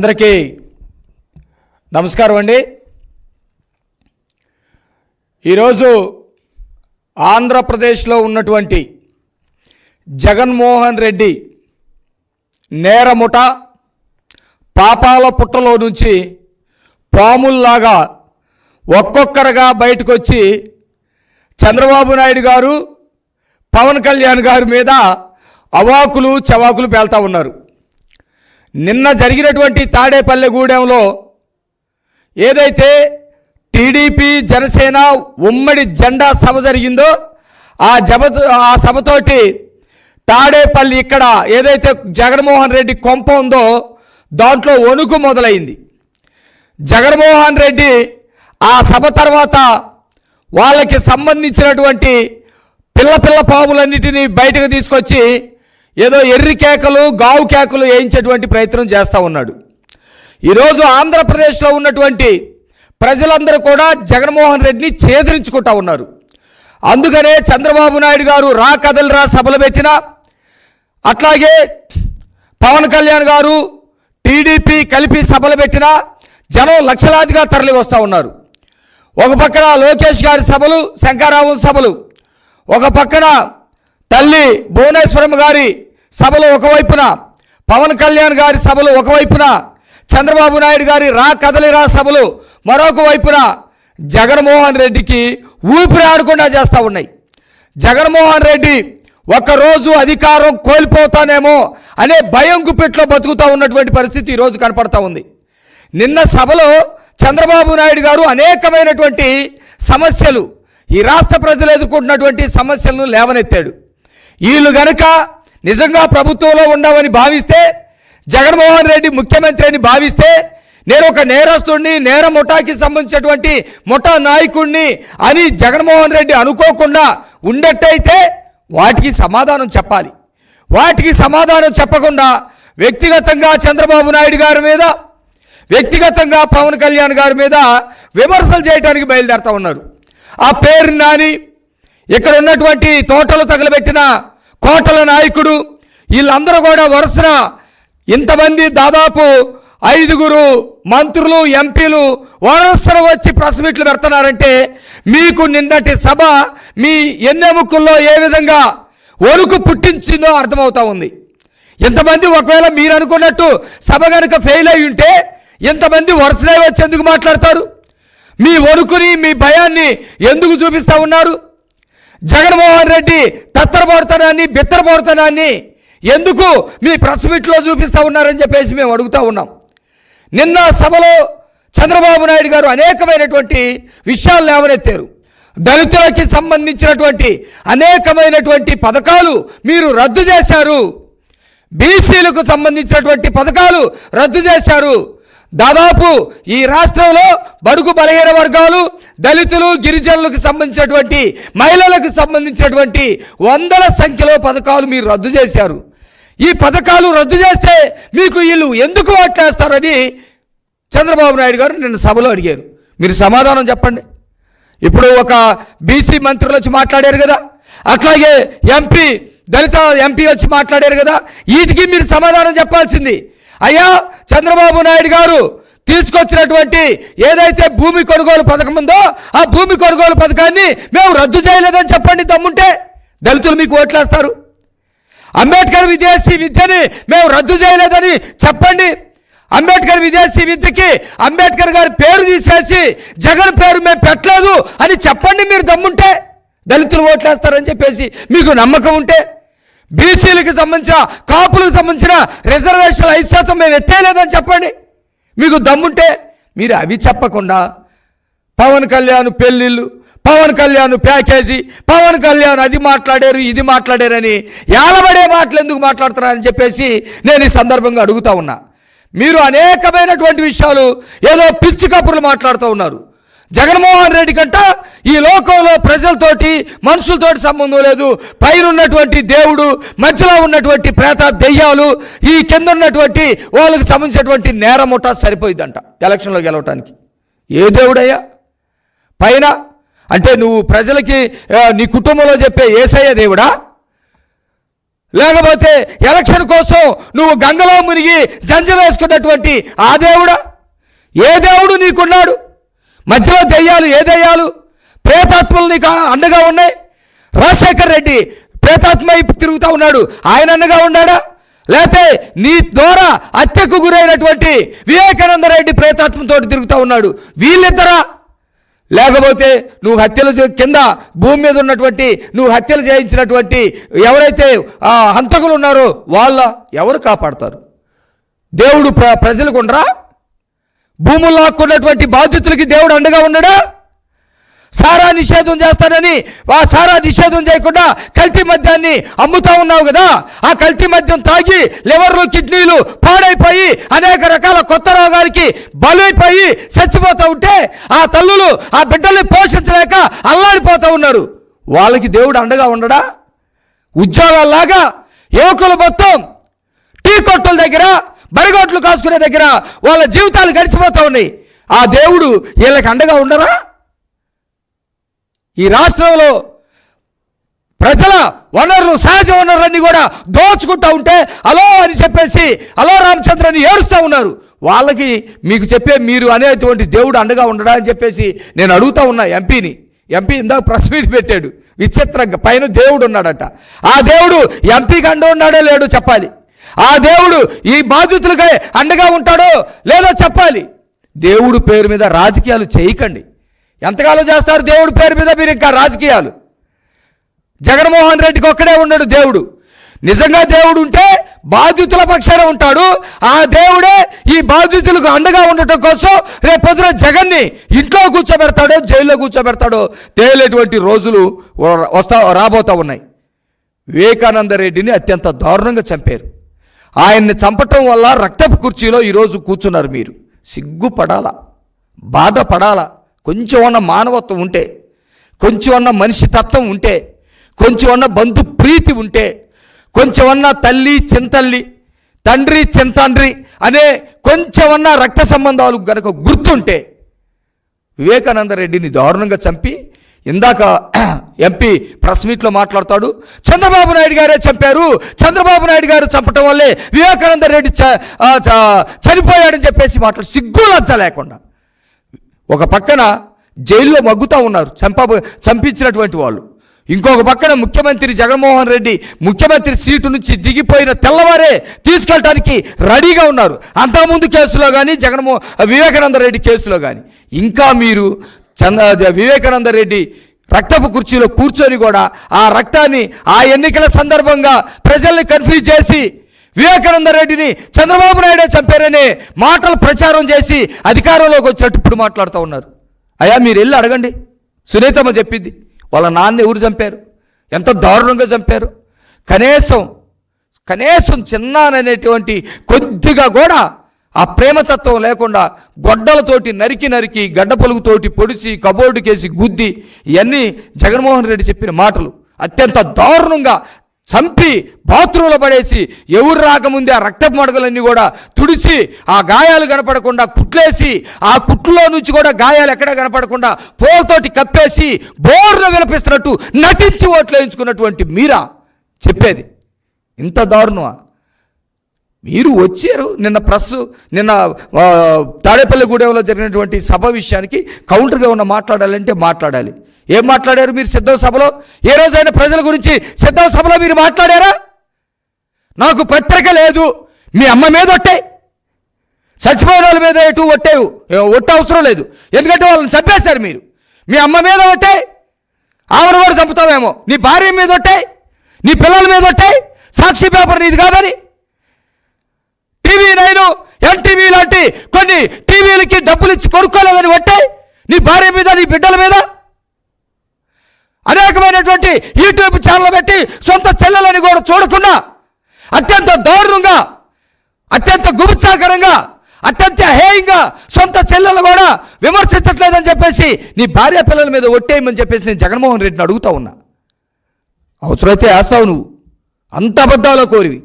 అందరికీ నమస్కారం అండి. ఈరోజు ఆంధ్రప్రదేశ్లో ఉన్నటువంటి జగన్మోహన్ రెడ్డి నేరముట పాపాల పుట్టలో నుంచి పాముల్లాగా ఒక్కొక్కరుగా బయటకు వచ్చి చంద్రబాబు నాయుడు గారు పవన్ కళ్యాణ్ గారి మీద అవాకులు చవాకులు పేల్తా ఉన్నారు. నిన్న జరిగినటువంటి తాడేపల్లెగూడెంలో ఏదైతే టీడీపీ జనసేన ఉమ్మడి జెండా సభ జరిగిందో ఆ జబ ఆ సభతోటి తాడేపల్లి ఇక్కడ ఏదైతే జగన్మోహన్ రెడ్డి కొంప ఉందో దాంట్లో వణుకు మొదలైంది. జగన్మోహన్ రెడ్డి ఆ సభ తర్వాత వాళ్ళకి సంబంధించినటువంటి పిల్ల పిల్ల పాములన్నిటినీ బయటకు తీసుకొచ్చి ఏదో ఎర్రి కేకలు గావు కేకలు వేయించేటువంటి ప్రయత్నం చేస్తూ ఉన్నాడు. ఈరోజు ఆంధ్రప్రదేశ్లో ఉన్నటువంటి ప్రజలందరూ కూడా జగన్మోహన్ రెడ్డిని ఛేదరించుకుంటా ఉన్నారు. అందుకనే చంద్రబాబు నాయుడు గారు రా కదలరా సభలు పెట్టినా అట్లాగే పవన్ కళ్యాణ్ గారు టీడీపీ కలిపి సభలు పెట్టినా జనం లక్షలాదిగా తరలి వస్తూ ఉన్నారు. ఒక పక్కన లోకేష్ గారి సభలు శంకారావు సభలు ఒక పక్కన తల్లి భువనేశ్వరం గారి సభలు ఒకవైపున పవన్ కళ్యాణ్ గారి సభలు ఒకవైపున చంద్రబాబు నాయుడు గారి రా కదలిరా సభలు మరొక వైపున జగన్మోహన్ రెడ్డికి ఊపిరి ఆడకుండా చేస్తూ ఉన్నాయి. జగన్మోహన్ రెడ్డి ఒక్కరోజు అధికారం కోల్పోతానేమో అనే భయం గుప్పెట్లో బతుకుతూ ఉన్నటువంటి పరిస్థితి ఈరోజు కనపడతా ఉంది. నిన్న సభలో చంద్రబాబు నాయుడు గారు అనేకమైనటువంటి సమస్యలు ఈ రాష్ట్ర ప్రజలు ఎదుర్కొంటున్నటువంటి సమస్యలను లేవనెత్తాడు. వీళ్ళు గనక నిజంగా ప్రభుత్వంలో ఉండవని భావిస్తే జగన్మోహన్ రెడ్డి ముఖ్యమంత్రి అని భావిస్తే నేను ఒక నేరస్తుడిని నేర ముఠాకి సంబంధించినటువంటి ముఠా నాయకుడిని అని జగన్మోహన్ రెడ్డి అనుకోకుండా ఉండేట్టయితే వాటికి సమాధానం చెప్పాలి. వాటికి సమాధానం చెప్పకుండా వ్యక్తిగతంగా చంద్రబాబు నాయుడు గారి మీద వ్యక్తిగతంగా పవన్ కళ్యాణ్ గారి మీద విమర్శలు చేయడానికి బయలుదేరుతా ఉన్నారు. ఆ పేరు నాని ఇక్కడ ఉన్నటువంటి తోటలు తగలబెట్టిన కోటల నాయకుడు. వీళ్ళందరూ కూడా వరుసన ఇంతమంది దాదాపు ఐదుగురు మంత్రులు ఎంపీలు వరుసన వచ్చి ప్రెస్ మీట్లు పెడుతున్నారంటే మీకు నిన్నటి సభ మీ ఎన్నెముకల్లో ఏ విధంగా ఒలుకు పుట్టించిందో అర్థమవుతా ఉంది. ఇంతమంది ఒకవేళ మీరు అనుకున్నట్టు సభ కనుక ఫెయిల్ అయి ఉంటే ఇంతమంది వరుసనే వచ్చి ఎందుకు మాట్లాడతారు? మీ వణుకుని మీ భయాన్ని ఎందుకు చూపిస్తా ఉన్నారు? జగన్మోహన్ రెడ్డి తత్తరపడుతనాన్ని బిత్తరపడుతనాన్ని ఎందుకు మీ ప్రెస్ మీట్లో చూపిస్తూ ఉన్నారని చెప్పేసి మేము అడుగుతూ ఉన్నాం. నిన్న సభలో చంద్రబాబు నాయుడు గారు అనేకమైనటువంటి విషయాలు లేవనెత్తారు. దళితులకి సంబంధించినటువంటి అనేకమైనటువంటి పథకాలు మీరు రద్దు చేశారు. బీసీలకు సంబంధించినటువంటి పథకాలు రద్దు చేశారు. దాదాపు ఈ రాష్ట్రంలో బడుగు బలహీన వర్గాలు దళితులు గిరిజనులకు సంబంధించినటువంటి మహిళలకు సంబంధించినటువంటి వందల సంఖ్యలో పథకాలు మీరు రద్దు చేశారు. ఈ పథకాలు రద్దు చేస్తే మీకు వీళ్ళు ఎందుకు ఓట్లేస్తారని చంద్రబాబు నాయుడు గారు నిన్న సభలో అడిగారు. మీరు సమాధానం చెప్పండి. ఇప్పుడు ఒక బీసీ మంత్రులు వచ్చి మాట్లాడారు కదా. అట్లాగే ఎంపీ దళిత ఎంపీ వచ్చి మాట్లాడారు కదా. వీటికి మీరు సమాధానం చెప్పాల్సింది. అయ్యా చంద్రబాబు నాయుడు గారు తీసుకొచ్చినటువంటి ఏదైతే భూమి కొనుగోలు పథకం ఉందో ఆ భూమి కొనుగోలు పథకాన్ని మేము రద్దు చేయలేదని చెప్పండి దమ్ముంటే దళితులు మీకు ఓట్లేస్తారు. అంబేద్కర్ విదేశీ విద్యని మేము రద్దు చేయలేదని చెప్పండి. అంబేద్కర్ విదేశీ విద్యకి అంబేద్కర్ గారి పేరు తీసేసి జగన్ పేరు మేము పెట్టలేదు అని చెప్పండి మీరు దమ్ముంటే. దళితులు ఓట్లేస్తారని చెప్పేసి మీకు నమ్మకం ఉంటే. బీసీలకు సంబంధించిన కాపులకు సంబంధించిన రిజర్వేషన్లు ఐదు శాతం మేము ఎత్తేయలేదని చెప్పండి. మీకు దమ్ముంటే మీరు అవి చెప్పకుండా పవన్ కళ్యాణ్ పెళ్ళిళ్ళు పవన్ కళ్యాణ్ ప్యాకేజీ పవన్ కళ్యాణ్ అది మాట్లాడారు ఇది మాట్లాడారని ఏలబడే మాటలు ఎందుకు మాట్లాడుతున్నారని చెప్పేసి నేను ఈ సందర్భంగా అడుగుతా ఉన్నా. మీరు అనేకమైనటువంటి విషయాలు ఏదో పిచ్చి కబుర్లు మాట్లాడుతూ ఉన్నారు. జగన్మోహన్ రెడ్డి కంట ఈ లోకంలో ప్రజలతోటి మనుషులతోటి సంబంధం లేదు. పైన ఉన్నటువంటి దేవుడు మధ్యలో ఉన్నటువంటి ప్రేత దెయ్యాలు ఈ కింద ఉన్నటువంటి వాళ్ళకి సంబంధించినటువంటి నేరముట సరిపోయిందంట ఎలక్షన్లో గెలవటానికి. ఏ దేవుడయ్యా? పైన అంటే నువ్వు ప్రజలకి నీ కుటుంబంలో చెప్పే ఏసయ్య దేవుడా? లేకపోతే ఎలక్షన్ కోసం నువ్వు గంగలో మునిగి జంజ వేసుకున్నటువంటి ఆ దేవుడా? ఏ దేవుడు నీకున్నాడు? మధ్యలో దెయ్యాలు ఏ దెయ్యాలు? ప్రేతాత్మలు నీకు అండగా ఉన్నాయి. రాజశేఖర్ రెడ్డి ప్రేతాత్మ తిరుగుతూ ఉన్నాడు. ఆయన అండగా ఉన్నాడా? లేకపోతే నీ ద్వారా హత్యకు గురైనటువంటి వివేకానంద రెడ్డి ప్రేతాత్మతో తిరుగుతూ ఉన్నాడు. వీళ్ళిద్దరా? లేకపోతే నువ్వు హత్యలు కింద భూమి మీద ఉన్నటువంటి నువ్వు హత్యలు చేయించినటువంటి ఎవరైతే హంతకులు ఉన్నారో వాళ్ళ ఎవరు కాపాడతారు? దేవుడు ప్ర ప్రజలకు ఉండరా? భూములు లాక్కున్నటువంటి బాధితులకి దేవుడు అండగా ఉన్నాడా? సారా నిషేధం చేస్తానని ఆ సారా నిషేధం చేయకుండా కల్తీ మద్యాన్ని అమ్ముతా ఉన్నావు కదా? ఆ కల్తీ మద్యం తాగి లివర్లు కిడ్నీలు పాడైపోయి అనేక రకాల కొత్త రోగాలకి బలైపోయి చచ్చిపోతూ ఉంటే ఆ తల్లులు ఆ బిడ్డల్ని పోషించలేక అల్లాడిపోతూ ఉన్నారు. వాళ్ళకి దేవుడు అండగా ఉండడా? ఉద్యోగాల్లాగా యువకులు మొత్తం టీ కొట్టుల దగ్గర బరిగోట్లు కాసుకునే దగ్గర వాళ్ళ జీవితాలు గడిచిపోతూ ఉన్నాయి. ఆ దేవుడు వీళ్ళకి అండగా ఉండరా? ఈ రాష్ట్రంలో ప్రజల వనరులు సహజ వనరులన్నీ కూడా దోచుకుంటూ ఉంటే అలో అని చెప్పేసి అలో రామచంద్రని ఏడుస్తూ ఉన్నారు. వాళ్ళకి మీకు చెప్పే మీరు అనేటువంటి దేవుడు అండగా ఉండడా అని చెప్పేసి నేను అడుగుతా ఉన్నా ఎంపీని. ఎంపీ ఇందాక ప్రెస్ మీట్ పెట్టాడు. విచిత్రంగా పైన దేవుడు ఉన్నాడట. ఆ దేవుడు ఎంపీకి అండ ఉన్నాడో లేడో చెప్పాలి. ఆ దేవుడు ఈ బాధితులకై అండగా ఉంటాడో లేదో చెప్పాలి. దేవుడు పేరు మీద రాజకీయాలు చేయకండి. ఎంతకాలం చేస్తారు దేవుడు పేరు మీద మీరు ఇంకా రాజకీయాలు? జగన్మోహన్ రెడ్డికి ఒక్కడే ఉన్నాడు దేవుడు. నిజంగా దేవుడు ఉంటే బాధితుల పక్షాన ఉంటాడు. ఆ దేవుడే ఈ బాధితులకు అండగా ఉండటం కోసం రేపొద్దున జగన్ని ఇంట్లో కూర్చోబెడతాడో జైల్లో కూర్చోబెడతాడో తేలేటువంటి రోజులు వస్తా రాబోతా ఉన్నాయి. వివేకానంద రెడ్డిని అత్యంత దారుణంగా చంపారు. ఆయన్ని చంపటం వల్ల రక్తపు కుర్చీలో ఈరోజు కూర్చున్నారు మీరు. సిగ్గుపడాలా? బాధపడాలా? కొంచెం అన్న మానవత్వం ఉంటే కొంచెం అన్న మనిషి తత్వం ఉంటే కొంచెం అన్న బంధు ప్రీతి ఉంటే కొంచెం అన్న తల్లి చింతల్లి తండ్రి చింతండ్రి అనే కొంచెం అన్న రక్త సంబంధాలు గనక గుర్తుంటే వివేకానంద రెడ్డిని దారుణంగా చంపి ఇందాక ఎంపీ ప్రెస్ మీట్లో మాట్లాడతాడు. చంద్రబాబు నాయుడు గారే చంపారు. చంద్రబాబు నాయుడు గారు చంపటం వల్లే వివేకానంద రెడ్డి చ- చనిపోయాడని చెప్పేసి మాట్లాడు. సిగ్గు లజ్జ లేకుండా. ఒక పక్కన జైల్లో మగ్గుతూ ఉన్నారు. చంప చంపించినటువంటి వాళ్ళు. ఇంకొక పక్కన ముఖ్యమంత్రి జగన్మోహన్ రెడ్డి ముఖ్యమంత్రి సీటు నుంచి దిగిపోయిన తెల్లవారే తీసుకెళ్ళటానికి రెడీగా ఉన్నారు. అంతకుముందు కేసులో కానీ జగన్మో వివేకానంద రెడ్డి కేసులో కానీ ఇంకా మీరు చంద్ర వివేకానంద రెడ్డి రక్తపు కుర్చీలో కూర్చొని కూడా ఆ రక్తాన్ని ఆ ఎన్నికల సందర్భంగా ప్రజల్ని కన్ఫ్యూజ్ చేసి వివేకానంద రెడ్డిని చంద్రబాబు నాయుడే చంపారనే మాటలు ప్రచారం చేసి అధికారంలోకి వచ్చినట్టు ఇప్పుడు మాట్లాడుతూ ఉన్నారు. అయ్యా మీరు వెళ్ళి అడగండి. సునీతమ్మ చెప్పింది. వాళ్ళ నాన్న ఎవరు చంపారు. ఎంత దారుణంగా చంపారు. కనీసం కనీసం చిన్నాననేటువంటి కొద్దిగా కూడా ఆ ప్రేమతత్వం లేకుండా గొడ్డలతోటి నరికి నరికి గడ్డ పొలుగుతోటి పొడిచి కబోర్డుకేసి గుద్ది ఇవన్నీ జగన్మోహన్ రెడ్డి చెప్పిన మాటలు. అత్యంత దారుణంగా చంపి బాత్రూంలో పడేసి ఎవరు రాకముందే ఆ రక్తపు మడకలన్నీ కూడా తుడిచి ఆ గాయాలు కనపడకుండా కుట్లేసి ఆ కుట్లో నుంచి కూడా గాయాలు ఎక్కడా కనపడకుండా పోల్తోటి కప్పేసి బోర్న విలపిస్తున్నట్టు నటించి ఓట్లు వేయించుకున్నటువంటి మీరా చెప్పేది. ఇంత దారుణమా? మీరు వచ్చారు నిన్న ప్రెస్ నిన్న తాడేపల్లిగూడెంలో జరిగినటువంటి సభ విషయానికి కౌంటర్గా ఉన్న మాట్లాడాలంటే మాట్లాడాలి. ఏం మాట్లాడారు మీరు సిద్ధం సభలో? ఏ రోజైనా ప్రజల గురించి సిద్ధం సభలో మీరు మాట్లాడారా? నాకు పత్రిక లేదు మీ అమ్మ మీద ఒట్టాయి చచ్చిపోయిన వాళ్ళ మీద ఎటు ఒట్టేవు? ఒట్ట అవసరం లేదు. ఎందుకంటే వాళ్ళని చంపేశారు మీరు. మీ అమ్మ మీద ఒట్టాయి ఆవిడ కూడా చంపుతావేమో. నీ భార్య మీద ఒట్టాయి నీ పిల్లల మీద ఒట్టాయి సాక్షి పేపర్ నీది కాదని. టీవీ నైన్ ఎన్టీవీ లాంటి కొన్ని టీవీలకి డబ్బులు ఇచ్చి కొనుక్కోలేదని ఒట్టాయి నీ భార్య మీద నీ బిడ్డల మీద అనేకమైనటువంటి యూట్యూబ్ ఛానల్ పెట్టి సొంత చెల్లెలని కూడా చూడకుండా అత్యంత దారుణంగా అత్యంత గుబుత్సాకరంగా అత్యంత హేయంగా సొంత చెల్లెలు కూడా విమర్శించట్లేదని చెప్పేసి నీ భార్య పిల్లల మీద ఒట్టేయమని చెప్పేసి నేను జగన్మోహన్ రెడ్డిని అడుగుతా ఉన్నా. అవసరమైతే వేస్తావు నువ్వు. అంత అబద్ధాల కోరివి.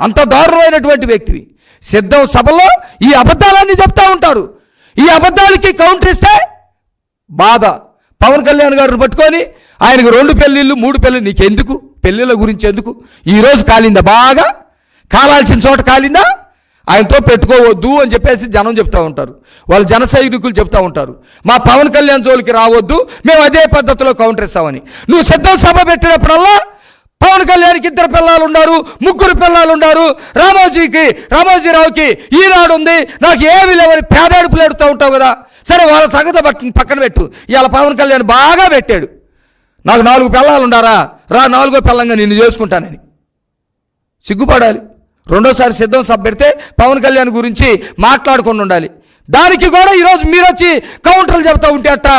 అంత దారుణమైనటువంటి వ్యక్తివి. సిద్ధం సభలో ఈ అబద్ధాలన్నీ చెప్తా ఉంటారు. ఈ అబద్ధాలకి కౌంటర్ ఇస్తే బాధ. పవన్ కళ్యాణ్ గారిని పట్టుకొని ఆయనకు రెండు పెళ్ళిళ్ళు మూడు పెళ్ళి నీకెందుకు? పెళ్ళిళ్ళ గురించి ఎందుకు? ఈరోజు కాలిందా బాగా? కాలాల్సిన చోట కాలిందా? ఆయనతో పెట్టుకోవద్దు అని చెప్పేసి జనం చెప్తూ ఉంటారు. వాళ్ళు జన సైనికులు చెప్తూ ఉంటారు. మా పవన్ కళ్యాణ్ జోలికి రావద్దు మేము అదే పద్ధతిలో కౌంటర్ ఇస్తామని. నువ్వు సిద్ధం సభ పెట్టినప్పుడల్లా పవన్ కళ్యాణ్కి ఇద్దరు పిల్లలు ఉన్నారు ముగ్గురు పిల్లలు ఉన్నారు రామోజీకి రామోజీరావుకి ఈనాడు ఉంది నాకు ఏమి లేవని పేదాడుపులు ఎడుతూ ఉంటావు కదా. సరే వాళ్ళ సంగతి బట్టి పక్కన పెట్టు. ఇవాళ పవన్ కళ్యాణ్ బాగా పెట్టాడు. నాకు నాలుగు పిల్లలు ఉండారా రా నాలుగో పిల్లంగా నిన్ను చేసుకుంటానని. సిగ్గుపడాలి. రెండోసారి సిద్ధం సభ పెడితే పవన్ కళ్యాణ్ గురించి మాట్లాడుకొని ఉండాలి. దానికి కూడా ఈరోజు మీరు వచ్చి కౌంటర్లు చెప్తా ఉంటే అట్టా?